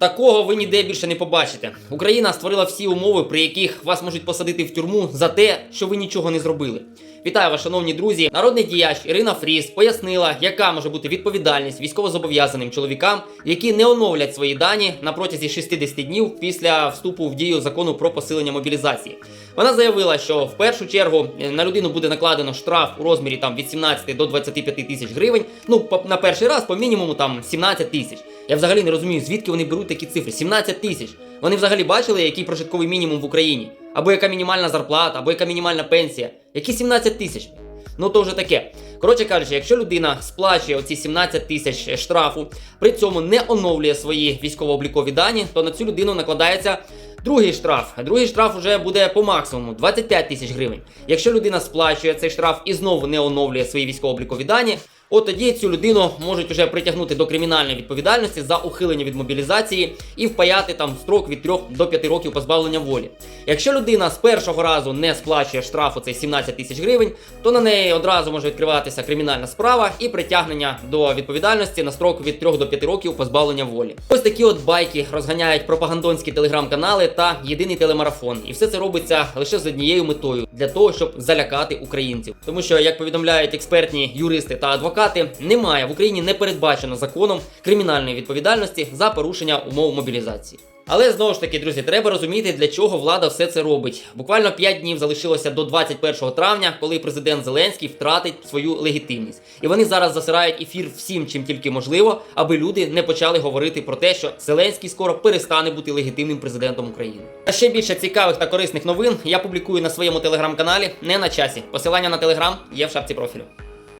Такого ви ніде більше не побачите. Україна створила всі умови, при яких вас можуть посадити в тюрму за те, що ви нічого не зробили. Вітаю вас, шановні друзі. Народний діяч Ірина Фріс пояснила, яка може бути відповідальність військовозобов'язаним чоловікам, які не оновлять свої дані на протязі 60 днів після вступу в дію закону про посилення мобілізації. Вона заявила, що в першу чергу е, на людину буде накладено штраф у розмірі там від 17 до 25 тисяч гривень. Ну на перший раз по мінімуму там 17 тисяч. Я взагалі не розумію, звідки вони беруть такі цифри. 17 тисяч. Вони взагалі бачили, який прожитковий мінімум в Україні, або яка мінімальна зарплата, або яка мінімальна пенсія. Які 17 тисяч? Ну то вже таке. Коротше кажучи, якщо людина сплачує оці 17 тисяч штрафу, при цьому не оновлює свої військово-облікові дані, то на цю людину накладається другий штраф. Другий штраф вже буде по максимуму 25 тисяч гривень. Якщо людина сплачує цей штраф і знову не оновлює свої військово-облікові дані, от тоді цю людину можуть вже притягнути до кримінальної відповідальності за ухилення від мобілізації і впаяти там строк від 3 до 5 років позбавлення волі. Якщо людина з першого разу не сплачує штрафу цей 17 тисяч гривень, то на неї одразу може відкриватися кримінальна справа і притягнення до відповідальності на строк від 3 до 5 років позбавлення волі. Ось такі от байки розганяють пропагандонські телеграм-канали та єдиний телемарафон. І все це робиться лише з однією метою для того, щоб залякати українців. Тому що, як повідомляють експертні юристи та адвокати, немає в Україні не передбачено законом кримінальної відповідальності за порушення умов мобілізації. Але знову ж таки, друзі, треба розуміти, для чого влада все це робить. Буквально 5 днів залишилося до 21 травня, коли президент Зеленський втратить свою легітимність. І вони зараз засирають ефір всім, чим тільки можливо, аби люди не почали говорити про те, що Зеленський скоро перестане бути легітимним президентом України. А ще більше цікавих та корисних новин я публікую на своєму телеграм-каналі не на часі. Посилання на телеграм є в шапці профілю.